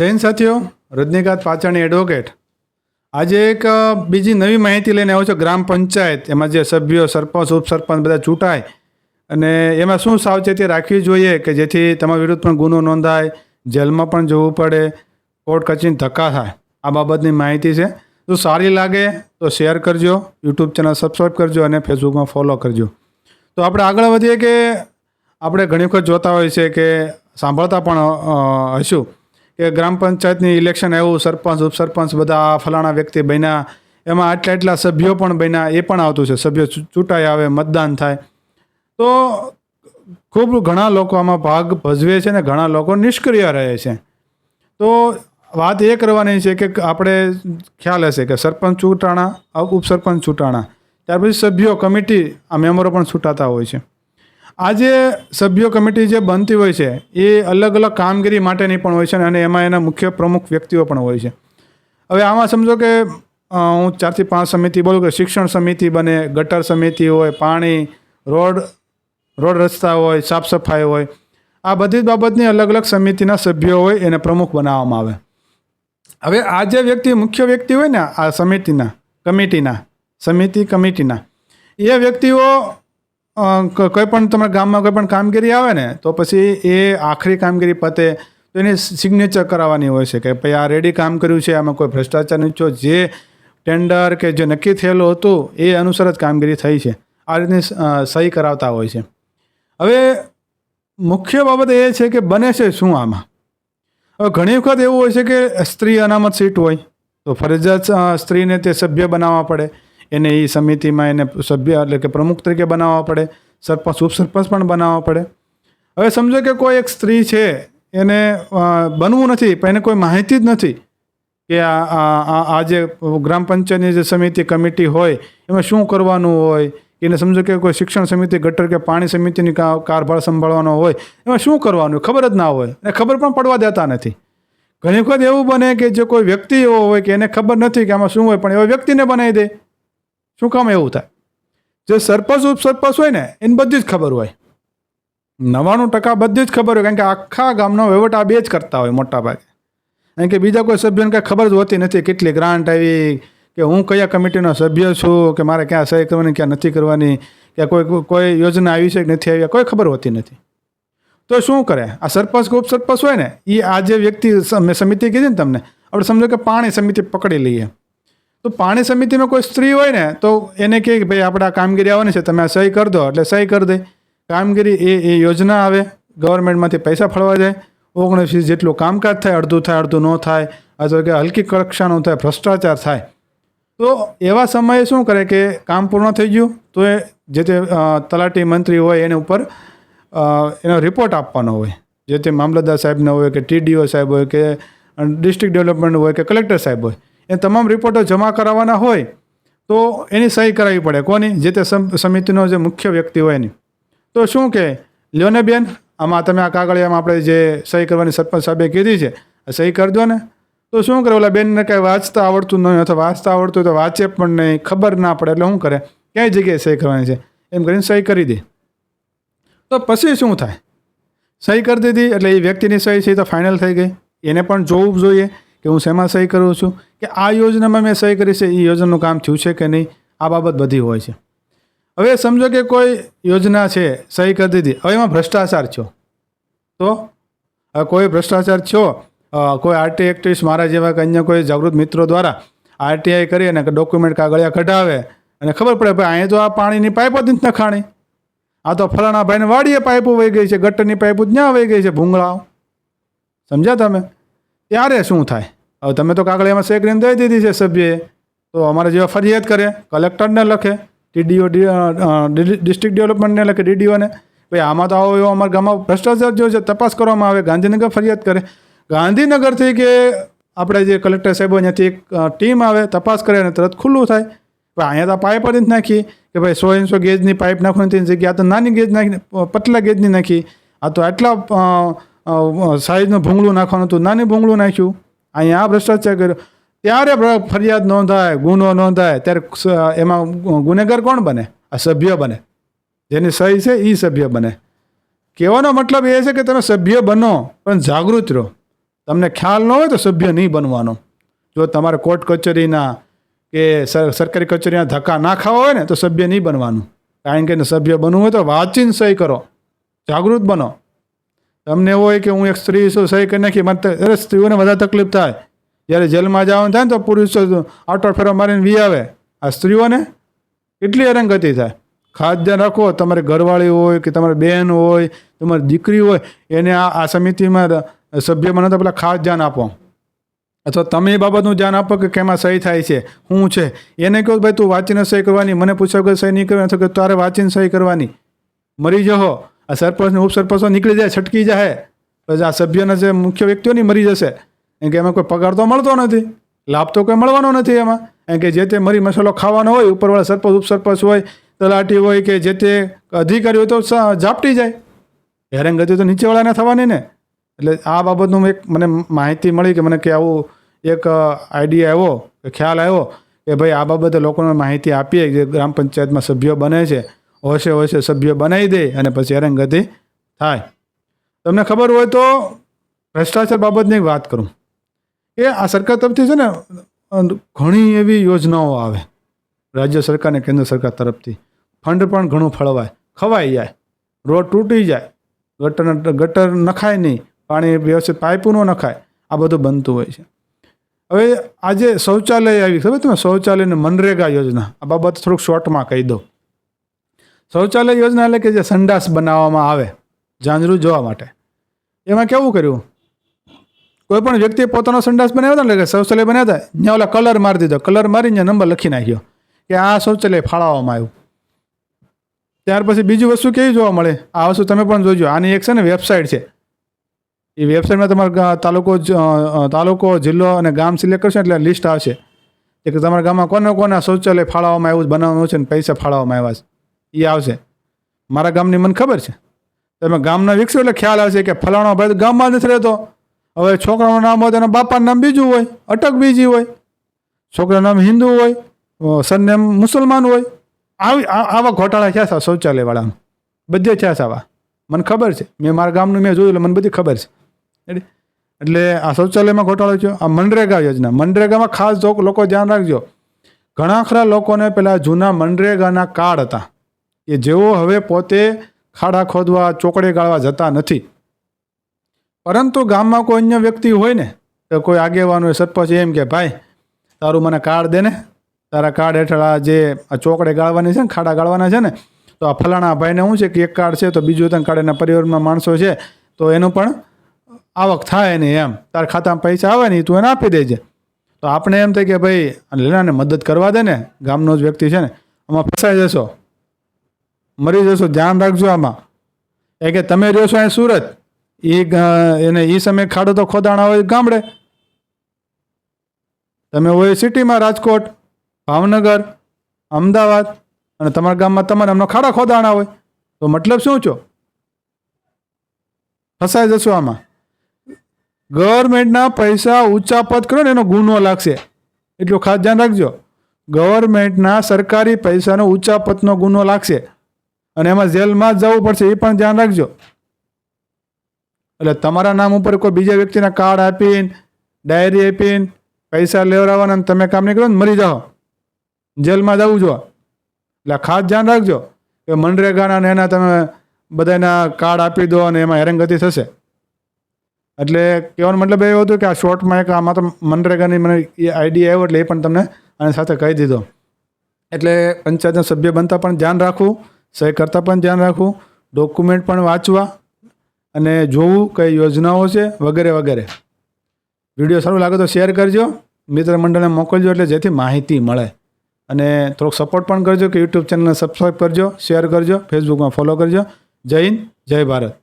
જૈન સાથીઓ, રજનીકાંત પાચાણી એડવોકેટ આજે એક બીજી નવી માહિતી લઈને આવ્યો છું, ગ્રામ પંચાયત. એમાં જે સભ્યો, સરપંચ, ઉપસરપંચ બધા ચૂંટાય. અને એમાં શું સાવચેતી રાખવી જોઈએ કે જેથી તમારા વિરુદ્ધ પણ ગુનો નોંધાય, જેલમાં પણ જવું પડે, કોર્ટ કચેરીને ધક્કા થાય. આ બાબતની માહિતી છે. જો સારી લાગે તો શેર કરજો, યુટ્યુબ ચેનલ સબસ્ક્રાઈબ કરજો અને ફેસબુકમાં ફોલો કરજો. તો આપણે આગળ વધીએ કે આપણે ઘણી વખત જોતા હોય છે કે સાંભળતા પણ હશું. કે ગ્રામ પંચાયતની ઇલેક્શન આવ્યું, સરપંચ, ઉપસરપંચ બધા ફલાણા વ્યક્તિ બન્યા. એમાં આટલા એટલા સભ્યો પણ બન્યા, એ પણ આવતું છે. સભ્યો ચૂંટાઈ આવે, મતદાન થાય. તો ખૂબ ઘણા લોકો આમાં ભાગ ભજવે છે ને ઘણા લોકો નિષ્ક્રિય રહે છે. તો વાત એ કરવાની છે કે આપણે ખ્યાલ હશે કે સરપંચ ચૂંટાણા, ઉપસરપંચ ચૂંટાણા. ત્યાર પછી સભ્યો, કમિટી આ મેમ્બરો પણ ચૂંટાતા હોય છે. આ જે સભ્યો કમિટી જે બનતી હોય છે, એ અલગ અલગ કામગીરી માટેની પણ હોય છે અને એમાં એના મુખ્ય પ્રમુખ વ્યક્તિઓ પણ હોય છે. હવે આમાં સમજો કે હું ચારથી પાંચ સમિતિ બોલું કે શિક્ષણ સમિતિ બને, ગટર સમિતિ હોય, પાણી, રોડ રોડ રસ્તા હોય, સાફ સફાઈ હોય, આ બધી જ બાબતની અલગ અલગ સમિતિના સભ્યો હોય એને પ્રમુખ બનાવવામાં આવે. હવે આ જે વ્યક્તિ મુખ્ય વ્યક્તિ હોય ને, આ સમિતિના, કમિટીના, સમિતિ કમિટીના, એ વ્યક્તિઓ કોઈ પણ તમારા ગામમાં કોઈ પણ કામગીરી આવે ને, તો પછી એ આખરી કામગીરી પતે, તો એની સિગ્નેચર કરાવવાની હોય છે કે ભાઈ આ રેડી કામ કર્યું છે, આમાં કોઈ ભ્રષ્ટાચાર નથી થયો. જે ટેન્ડર કે જે નક્કી થયેલું હતું, એ અનુસાર જ કામગીરી થઈ છે. આ રીતની સહી કરાવતા હોય છે. હવે મુખ્ય બાબત એ છે કે બને છે શું આમાં? હવે ઘણી વખત એવું હોય છે કે સ્ત્રી અનામત સીટ હોય, તો ફરજિયાત સ્ત્રીને તે સભ્ય બનાવવા પડે. એને એ સમિતિમાં એને સભ્ય એટલે કે પ્રમુખ તરીકે બનાવવા પડે. સરપંચ ઉપસરપંચ પણ બનાવવા પડે. હવે સમજો કે કોઈ એક સ્ત્રી છે, એને બનવું નથી, પણ એને કોઈ માહિતી જ નથી કે આ, આ- જે ગ્રામ પંચાયતની જે સમિતિ, કમિટી હોય, એમાં શું કરવાનું હોય? એને સમજો કે કોઈ શિક્ષણ સમિતિ, ગટર કે પાણી સમિતિની કારભાર સંભાળવાનો હોય, એમાં શું કરવાનું? ખબર જ ના હોય. અને ખબર પણ પડવા દેતા નથી. ઘણી વખત એવું બને કે જે કોઈ વ્યક્તિ એવો હોય કે એને ખબર નથી કે આમાં શું હોય, પણ એવા વ્યક્તિને બનાવી દે. શું કામ એવું થાય? જે સરપંચ, ઉપસરપંચ હોય ને, એને બધી જ ખબર હોય. નવ્વાણું ટકા બધી જ ખબર હોય, કારણ કે આખા ગામનો વહીવટ આ બે જ કરતા હોય મોટા ભાગે. કારણ કે બીજા કોઈ સભ્યોને કાંઈ ખબર જ હોતી નથી કેટલી ગ્રાન્ટ આવી, કે હું કયા કમિટીનો સભ્ય છું, કે મારે ક્યાં સહી કરવાની, ક્યાં નથી કરવાની, કે કોઈ કોઈ યોજના આવી છે કે નથી આવી કોઈ ખબર હોતી નથી. તો શું કરે? આ સરપંચ કે ઉપસરપંચ હોય ને એ આ જે વ્યક્તિ સમિતિ કીધી ને તમને, આપણે સમજો કે પાણી સમિતિ પકડી લઈએ. તો પાણી સમિતિમાં કોઈ સ્ત્રી હોય ને, તો એને કહે કે ભાઈ, આપણે આ કામગીરી આવવાની છે, તમે આ સહી કરી દો, એટલે સહી કરી દે. કામગીરી એ એ યોજના આવે, ગવર્મેન્ટમાંથી પૈસા ફળવા જાય ઓગણીસ જેટલું કામકાજ થાય, અડધું થાય, અડધું ન થાય, અથવા કે હલકી કક્ષાનું થાય, ભ્રષ્ટાચાર થાય. તો એવા સમયે શું કરે કે કામ પૂર્ણ થઈ ગયું, તો એ જે તે તલાટી મંત્રી હોય એને ઉપર એનો રિપોર્ટ આપવાનો હોય. જે તે મામલતદાર સાહેબનો હોય કે ટીડીઓ સાહેબ હોય કે ડિસ્ટ્રિક્ટ ડેવલપમેન્ટ હોય કે કલેક્ટર સાહેબ હોય. એ તમામ રિપોર્ટો જમા કરાવવાના હોય તો એની સહી કરાવવી પડે. કોની? જે તે સમિતિનો જે મુખ્ય વ્યક્તિ હોય એની. તો શું કે, લ્યોને બેન, આમાં તમે આ કાગળિયામાં આપણે જે સહી કરવાની સરપંચ સાહેબે કીધી છે સહી કરી દો ને. તો શું કરે? ઓલા બેનને કાંઈ વાંચતા આવડતું નહીં અથવા વાંચતા આવડતું તો વાંચે પણ નહીં, ખબર ના પડે એટલે શું કરે? ક્યાંય જગ્યાએ સહી કરવાની છે? એમ કરીને સહી કરી દે. તો પછી શું થાય? સહી કરી દીધી એટલે એ વ્યક્તિની સહી છે તો ફાઇનલ થઈ ગઈ. એને પણ જોવું જોઈએ. કે હું શેમાં સહી કરું છું? કે આ યોજનામાં મેં સહી કરી છે એ યોજનાનું કામ થયું છે કે નહીં? આ બાબત બધી હોય છે. હવે સમજો કે કોઈ યોજના છે, સહી કરી દીધી. હવે એમાં ભ્રષ્ટાચાર છો તો? કોઈ ભ્રષ્ટાચાર છો કોઈ આરટી એક્ટિવિસ્ટ મારા જેવા કે અન્ય કોઈ જાગૃત મિત્રો દ્વારા આરટીઆઈ કરી અને ડોક્યુમેન્ટ કાગળિયા કઢાવે અને ખબર પડે ભાઈ અહીંયા તો આ પાણીની પાઇપ જ નખાણી. આ તો ફલાણા ભાઈને વાડીએ પાઇપો વહી ગઈ છે, ગટરની પાઇપો જ્યાં વહી ગઈ છે, ભૂંગળાઓ. સમજ્યા તમે? ત્યારે શું થાય? હવે તમે તો કાગળિયામાં સેકરીને દઈ દીધી છે સભ્યએ. તો અમારે જેવા ફરિયાદ કરે, કલેક્ટરને લખે, ટીડીઓ ડિસ્ટ્રિક્ટ ડેવલપમેન્ટને લખે, ડીડીઓને. ભાઈ, આમાં તો આવો એવો અમારા ગામમાં ભ્રષ્ટાચાર જો છે, તપાસ કરવામાં આવે, ગાંધીનગર ફરિયાદ કરે. ગાંધીનગરથી કે આપણે જે કલેક્ટર સાહેબ અહીંયાથી એક ટીમ આવે, તપાસ કરે અને તરત ખુલ્લું થાય. પણ અહીંયા તો પાઇપ જ નાખીએ કે ભાઈ, સો એનસો ગેજની પાઇપ નાખવાની તેની જગ્યાએ આ તો નાની ગેજ નાખી, પતલા ગેજની નાખી. આ તો આટલા સાઈઝનું ભૂંગળું નાખવાનું હતું, નાની ભૂંગળું નાખ્યું. અહીંયા આ ભ્રષ્ટાચાર કર્યો. ત્યારે ફરિયાદ નોંધાય, ગુનો નોંધાય. ત્યારે એમાં ગુનેગાર કોણ બને? આ સભ્ય બને. જેની સહી છે એ સભ્ય બને. કહેવાનો મતલબ એ છે કે તમે સભ્ય બનો, પણ જાગૃત રહો. તમને ખ્યાલ ન હોય તો સભ્ય નહીં બનવાનો. જો તમારે કોર્ટ કચેરીના કે સરકારી કચેરીના ધક્કા ના ખાવા હોય ને, તો સભ્ય નહીં બનવાનું. કારણ કે સભ્ય બનવું હોય તો વાંચીને સહી કરો. જાગૃત બનો. તમને હોય કે હું એક સ્ત્રી છું, સહી કરી નાખી મને અરે સ્ત્રીઓને વધારે તકલીફ થાય. જ્યારે જેલમાં જવાનું થાય ને તો પુરુષો આટો ફેરો મારીને વી આવે. આ સ્ત્રીઓને કેટલી હેરાનગતિ થાય. ખાસ ધ્યાન રાખો, તમારે ઘરવાળી હોય કે તમારી બહેન હોય, તમારી દીકરી હોય, એને આ આ સમિતિમાં સભ્ય મને તો પેલા ખાસ ધ્યાન આપો. અથવા તમે એ બાબતનું ધ્યાન આપો કે કેમાં સહી થાય છે શું છે. એને કહો ભાઈ તું વાંચીને સહી કરવાની, મને પૂછો કે સહી નહીં કરવાની, અથવા કે તારે વાંચીને સહી કરવાની. મરી જહો. આ સરપંચ ને ઉપસરપંચો નીકળી જાય, છટકી જાય. પછી આ સભ્યના જે મુખ્ય વ્યક્તિઓની મરી જશે. એમ કે એમાં કોઈ પગાર તો મળતો નથી. લાભ તો કોઈ મળવાનો નથી એમાં. એમ કે જે તે મરી મસાલો ખાવાનો હોય, ઉપરવાળા સરપંચ, ઉપસરપંચ હોય, તલાટી હોય કે જે તે અધિકારી હોય તો ઝાપટી જાય. હેરાનગતિ તો નીચેવાળાને થવાની ને. એટલે આ બાબતનું એક મને માહિતી મળી કે મને કે આવું એક આઈડિયા આવ્યો, કે ખ્યાલ આવ્યો કે ભાઈ આ બાબતે લોકોને માહિતી આપીએ જે ગ્રામ પંચાયતમાં સભ્યો બને છે. હોશે હોશે સભ્ય બનાવી દે અને પછી હેરાનગતિ થાય. તમને ખબર હોય તો ભ્રષ્ટાચાર બાબતની એક વાત કરું. એ આ સરકાર તરફથી છે ને ઘણી એવી યોજનાઓ આવે. રાજ્ય સરકાર અને કેન્દ્ર સરકાર તરફથી. ફંડ પણ ઘણું ફળવાય. ખવાઈ જાય. રોડ તૂટી જાય. ગટર ગટર નખાય નહીં. પાણી વ્યવસ્થિત પાઇપો ન નખાય. આ બધું બનતું હોય છે. હવે આજે શૌચાલય આવી. ખબર તમે શૌચાલય અને મનરેગા યોજના. આ બાબત થોડુંક શોર્ટમાં કહી દઉં. શૌચાલય યોજના એટલે કે જે સંડાસ બનાવવામાં આવે, ઝાંઝરું જોવા માટે. એમાં કેવું કર્યું? કોઈ પણ વ્યક્તિએ પોતાનો સંડાસ બનાવ્યો હતો ને, એટલે શૌચાલય બનાવ્યા હતા, ત્યાં ઓલા કલર મારી દીધો. કલર મારીને નંબર લખી નાખ્યો કે આ શૌચાલય ફાળવવામાં આવ્યું. ત્યાર પછી બીજી વસ્તુ કેવી જોવા મળે? આ વસ્તુ તમે પણ જોજો. આની એક છે ને વેબસાઇટ છે. એ વેબસાઇટમાં તમારો તાલુકો તાલુકો, જિલ્લો અને ગામ સિલેક્ટ કરશો એટલે લિસ્ટ આવશે. કે તમારા ગામમાં કોને કોને શૌચાલય ફાળવવામાં આવ્યું, બનાવવાનું છે ને, પૈસા ફાળવવામાં આવ્યા છે. એ આવશે. મારા ગામની મને ખબર છે. તમે ગામના વિકસો એટલે ખ્યાલ આવશે કે ફલાણો ભાઈ ગામમાં નથી રહેતો. હવે છોકરાનું નામ હોય તો એના બાપાનું નામ બીજું હોય, અટક બીજી હોય. છોકરાનું નામ હિન્દુ હોય સરનેમ મુસલમાન હોય. આવી આવા ઘોટાળા થયા છે શૌચાલયવાળાનું બધે થયા છે આવા. મને ખબર છે. મેં મારા ગામનું મેં જોયું એટલે મને બધી ખબર છે. એટલે આ શૌચાલયમાં ઘોટાળો થયો. આ મનરેગા યોજના. મનરેગામાં ખાસ લોકો ધ્યાન રાખજો. ઘણા ખરા લોકોને પેલા જૂના મનરેગાના કાર્ડ હતા. કે જેઓ હવે પોતે ખાડા ખોદવા, ચોકડે ગાળવા જતા નથી. પરંતુ ગામમાં કોઈ અન્ય વ્યક્તિ હોય ને, તો કોઈ આગેવાન હોય સરપંચ એમ કે, ભાઈ, તારું મને કાર્ડ દે ને. તારા કાર્ડ હેઠળ આ જે આ ચોકડે ગાળવાની છે ને, ખાડા ગાળવાના છે ને, તો આ ફલાણા ભાઈને શું છે કે એક કાર્ડ છે, તો બીજું ત્રણ કાર્ડ એના પરિવારમાં માણસો છે, તો એનું પણ આવક થાય નહીં એમ. તારા ખાતામાં પૈસા આવે ને તું એને આપી દેજે. તો આપણે એમ થાય કે, ભાઈ લેનાને મદદ કરવા દે ને, ગામનો જ વ્યક્તિ છે ને, આમાં ફસાઈ જશો. મરી જશો, ધ્યાન રાખજો આમાં. એ કે તમે રહ્યો છો અહીં સુરત એ એને એ સમયે ખાડો તો ખોદાણા હોય ગામડે. તમે હોય સિટીમાં રાજકોટ, ભાવનગર, અમદાવાદ અને તમારા ગામમાં તમારે એમનો ખાડા ખોદાણા હોય. તો મતલબ શું છો? ફસાઈ જશો આમાં. ગવર્મેન્ટના પૈસા ઊંચા પદ કરો ને એનો ગુનો લાગશે. એટલું ખાસ ધ્યાન રાખજો. ગવર્મેન્ટના સરકારી પૈસાનો ઊંચા પદનો ગુનો લાગશે. અને એમાં જેલમાં જ જવું પડશે, એ પણ ધ્યાન રાખજો. એટલે તમારા નામ ઉપર કોઈ બીજા વ્યક્તિના કાર્ડ આપીને, ડાયરી આપીને, પૈસા લેવડાવવાના અને તમે કામ નહીં કરો ને મરી જાઓ. જેલમાં જવું. જો એટલે ખાસ ધ્યાન રાખજો કે મનરેગાના એના તમે બધાના કાર્ડ આપી દો અને એમાં હેરાનગતિ થશે. એટલે કહેવાનો મતલબ એવો હતો કે આ શોર્ટમાં એક આમાં તો મનરેગાની મને એ આઈડિયા આવ્યો એટલે એ પણ તમને આની સાથે કહી દીધો. એટલે પંચાયતના સભ્ય બનતા પણ ધ્યાન રાખવું. સહી કરતાં પણ ધ્યાન રાખવું ડોક્યુમેન્ટ પણ વાંચવા અને જોવું કઈ યોજનાઓ છે વગેરે વગેરે. વીડિયો સારું લાગે તો શેર કરજો, મિત્ર મંડળને મોકલજો એટલે જેથી માહિતી મળે. અને થોડોક સપોર્ટ પણ કરજો કે યુટ્યુબ ચેનલને સબસ્ક્રાઈબ કરજો શેર કરજો ફેસબુકમાં ફોલો કરજો. જય હિન્દ, જય ભારત.